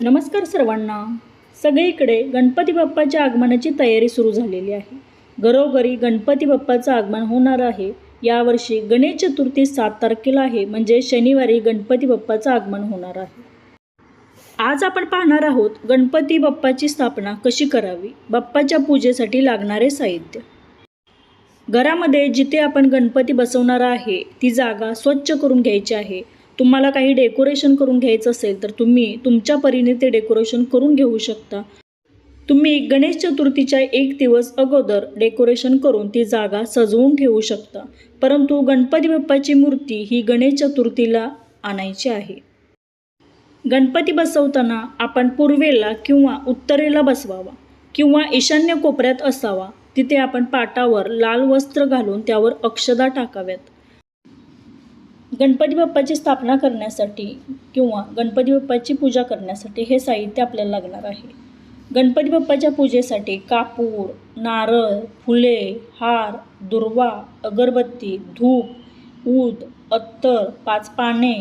नमस्कार सर्वांना. सगळीकडे गणपती बाप्पाच्या आगमनाची तयारी सुरू झालेली आहे. घरोघरी गणपती बाप्पाचं आगमन होणार आहे. यावर्षी गणेश चतुर्थी सात तारखेला आहे म्हणजे शनिवारी गणपती बाप्पाचं आगमन होणार आहे. आज आपण पाहणार आहोत गणपती बाप्पाची स्थापना कशी करावी बाप्पाच्या पूजेसाठी लागणारे साहित्य. घरामध्ये जिथे आपण गणपती बसवणार आहे ती जागा स्वच्छ करून घ्यायची आहे. तुम्हाला काही डेकोरेशन करून घ्यायचं असेल तर तुम्ही तुमच्या परीने ते डेकोरेशन करून घेऊ शकता. तुम्ही गणेश चतुर्थीच्या एक दिवस अगोदर डेकोरेशन करून ती जागा सजवून ठेवू शकता. परंतु गणपती बाप्पाची मूर्ती ही गणेश चतुर्थीला आणायची आहे. गणपती बसवताना आपण पूर्वेला किंवा उत्तरेला बसवावा किंवा ईशान्य कोपऱ्यात असावा. तिथे आपण पाटावर लाल वस्त्र घालून त्यावर अक्षदा टाकाव्यात. गणपती बाप्पाची स्थापना करण्यासाठी किंवा गणपती बाप्पाची पूजा करण्यासाठी हे साहित्य आपल्याला लागणार आहे. गणपती बाप्पाच्या पूजेसाठी कापूर नारळ फुले हार दुर्वा अगरबत्ती धूप ऊद अत्तर पाच पाने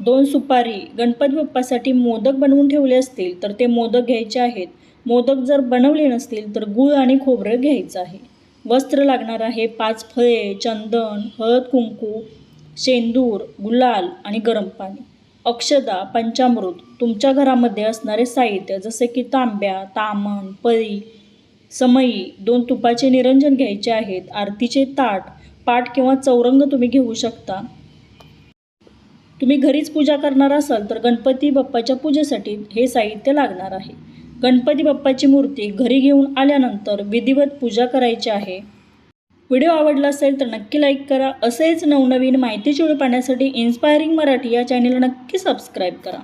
दोन सुपारी गणपती बाप्पासाठी मोदक बनवून ठेवले असतील तर ते मोदक घ्यायचे आहेत. मोदक जर बनवले नसतील तर गूळ आणि खोबरं घ्यायचं आहे. वस्त्र लागणार आहे पाच फळे चंदन हळद कुंकू शेंदूर गुलाल आणि गरम पाणी. अक्षदा पंचामृत तुमच्या घरामध्ये असणारे साहित्य जसे की तांब्या तामण पळी समई दोन तुपाचे निरंजन घ्यायचे आहेत. आरतीचे ताट पाट किंवा चौरंग तुम्ही घेऊ शकता. तुम्ही घरीच पूजा करणार असाल तर गणपती बाप्पाच्या पूजेसाठी हे साहित्य लागणार आहे. गणपती बाप्पाची मूर्ती घरी घेऊन आल्यानंतर विधिवत पूजा करायची आहे. व्हिडिओ आवडला असेल तर नक्की लाईक करा. असेच नवनवीन माहिती व्हिडिओ पाहण्यासाठी इन्स्पायरिंग मराठी या चॅनलला नक्की सबस्क्राईब करा.